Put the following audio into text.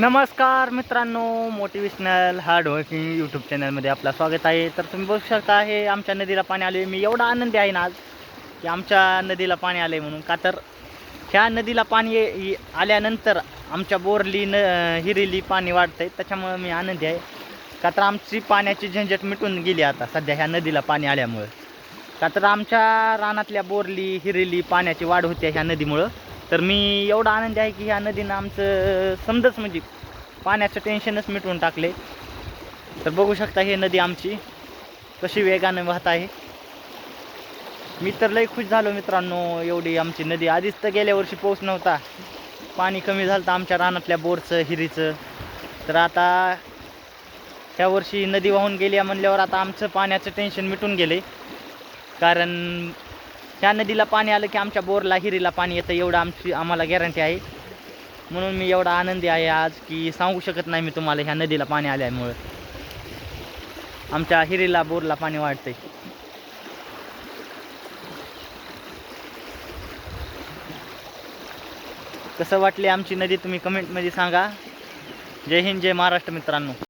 नमस्कार मित्रांनो motivational hard working YouTube चॅनलमध्ये आपलं स्वागत आहे. तर तुम्ही बघू शकता हे आमच्या नदीला पाणी आले मी एवढा आनंदी आहे ना आज की आमच्या नदीला पाणी आले म्हणून. का तर ह्या नदीला पाणी आल्यानंतर आमच्या बोरली न हिरीली पाणी वाढतं आहे त्याच्यामुळं मी आनंदी आहे. का तर आमची पाण्याची झंझट मिटून गेली आता सध्या ह्या नदीला पाणी आल्यामुळं. का तर आमच्या रानातल्या बोरली हिरीली पाण्याची वाढ होते ह्या नदीमुळं. तर मी एवढा आनंदी आहे की ह्या नदीनं आमचं समजच म्हणजे पाण्याचं टेन्शनच मिटवून टाकले. तर बघू शकता ही नदी आमची कशी वेगाने वाहत आहे. मी तर लई खुश झालो मित्रांनो एवढी आमची नदी. आधीच तर गेल्या वर्षी पाऊस नव्हता. पाणी कमी झालं तर आमच्या रानातल्या बोरचं हिरीचं. तर आता ह्या वर्षी नदी वाहून गेली म्हणल्यावर आता आमचं पाण्याचं टेन्शन मिटून गेले. कारण ह्या नदीला पाणी आलं की आमच्या बोरला हिरीला पाणी येतं. एवढं आमची आम्हाला गॅरंटी आहे. म्हणून मी एवढा आनंदी आहे आज की सांगू शकत नाही मी तुम्हाला ह्या नदीला पाणी आल्यामुळं. आमच्या हिरीला बोरला पाणी वाढतंय. कसं वाटले आमची नदी? तुम्ही कमेंटमध्ये सांगा. जय हिंद जय महाराष्ट्र मित्रांनो.